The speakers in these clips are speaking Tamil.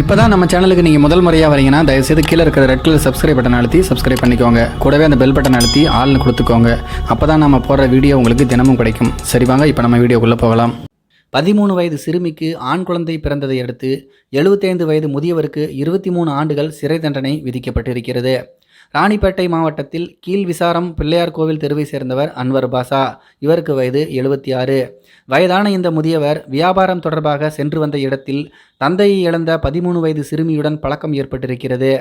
இப்போ தான் நம்ம சேனலுக்கு நீங்கள் முதல் முறையாக வரீங்கன்னா தயவுசெய்து கீழே இருக்கிற ரெட் கலர் சப்ஸ்கிரைப் பட்டன் அழுத்தி சப்ஸ்கிரைப் பண்ணிக்கோங்க. கூடவே அந்த பெல் பட்டன் அழுத்தி ஆள்னு கொடுத்துக்கோங்க. அப்போ தான் நம்ம போடுற வீடியோ உங்களுக்கு தினமும் கிடைக்கும். சரி வாங்க இப்போ நம்ம வீடியோக்குள்ளே போகலாம். பதிமூணு வயது சிறுமிக்கு ஆண் குழந்தை பிறந்ததை அடுத்து எழுபத்தைந்து வயது முதியவருக்கு இருபத்தி மூணு ஆண்டுகள் சிறை தண்டனை விதிக்கப்பட்டிருக்கிறது. ராணிப்பேட்டை மாவட்டத்தில் கீழ் விசாரம் பிள்ளையார் கோவில் தெருவை சேர்ந்தவர் அன்வர் பாஷா இவருக்கு வயது எழுபத்தி ஆறு வயதான இந்த முதியவர் வியாபாரம் தொடர்பாக சென்று வந்த இடத்தில் தந்தையை இழந்த பதிமூணு வயது சிறுமியுடன் பழக்கம் ஏற்பட்டிருக்கிறது.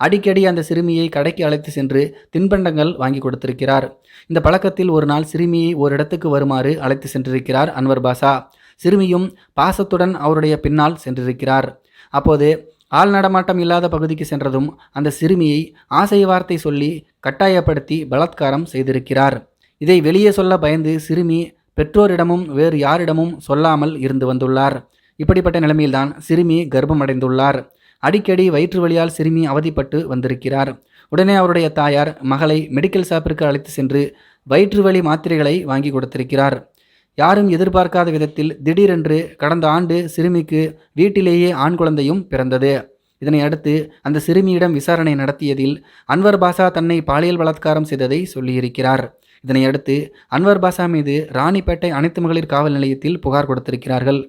அடிக்கடி அந்த சிறுமியை கடைக்கு அழைத்து சென்று தின்பண்டங்கள் வாங்கி கொடுத்திருக்கிறார். இந்த பழக்கத்தில் ஒரு நாள் சிறுமியை ஒரு இடத்துக்கு வருமாறு அழைத்து சென்றிருக்கிறார் அன்வர் பாஷா சிறுமியும் பாசத்துடன் அவருடைய பின்னால் சென்றிருக்கிறார். அப்போது ஆள் நடமாட்டம் இல்லாத பகுதிக்கு சென்றதும் அந்த சிறுமியை ஆசை வார்த்தை சொல்லி கட்டாயப்படுத்தி பலாத்காரம் செய்திருக்கிறார். இதை வெளியே சொல்ல பயந்து சிறுமி பெற்றோரிடமும் வேறு யாரிடமும் சொல்லாமல் இருந்து வந்துள்ளார். இப்படிப்பட்ட நிலைமையில்தான் சிறுமி கர்ப்பமடைந்துள்ளார். அடிக்கடி வயிற்று வழியால் சிறுமி அவதிப்பட்டு வந்திருக்கிறார். உடனே அவருடைய தாயார் மகளை மெடிக்கல் ஷாப்பிற்கு அழைத்து சென்று வயிற்று வலி மாத்திரைகளை வாங்கி கொடுத்திருக்கிறார். யாரும் எதிர்பார்க்காத விதத்தில் திடீரென்று கடந்த ஆண்டு சிறுமிக்கு வீட்டிலேயே ஆண் குழந்தையும் பிறந்தது. இதனை அடுத்து அந்த சிறுமியிடம் விசாரணை நடத்தியதில் அன்வர் பாஷா தன்னை பாலியல் பலாத்காரம் செய்ததை சொல்லியிருக்கிறார். இதனை அடுத்து அன்வர் பாஷா மீது ராணிப்பேட்டை அனைத்து மகளிர் காவல் நிலையத்தில் புகார் கொடுத்திருக்கிறார்கள்.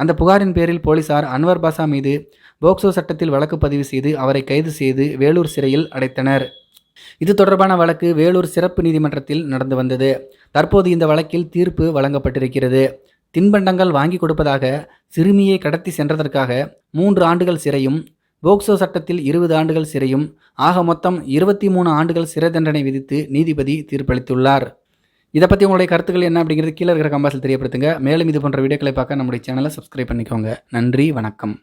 அந்த புகாரின் பேரில் போலீசார் அன்வர் பாஷா மீது போக்சோ சட்டத்தில் வழக்கு பதிவு செய்து அவரை கைது செய்து வேலூர் சிறையில் அடைத்தனர். இது தொடர்பான வழக்கு வேலூர் சிறப்பு நீதிமன்றத்தில் நடந்து வந்தது. தற்போது இந்த வழக்கில் தீர்ப்பு வழங்கப்பட்டிருக்கிறது. தின்பண்டங்கள் வாங்கி கொடுப்பதாக சிறுமியை கடத்தி சென்றதற்காக மூன்று ஆண்டுகள் சிறையும் போக்சோ சட்டத்தில் இருபது ஆண்டுகள் சிறையும் ஆக மொத்தம் இருபத்தி மூணு ஆண்டுகள் சிறை தண்டனை விதித்து நீதிபதி தீர்ப்பளித்துள்ளார். இதை பற்றி உங்களுடைய கருத்துக்கள் என்ன அப்படிங்கிறது கீழே இருக்கிற கம்பாசில் தெரியப்படுத்துங்க. மேலும் இது போன்ற வீடியோக்களை பார்க்க நம்முடைய சேனலை சப்ஸ்கிரைப் பண்ணிக்கோங்க. நன்றி வணக்கம்.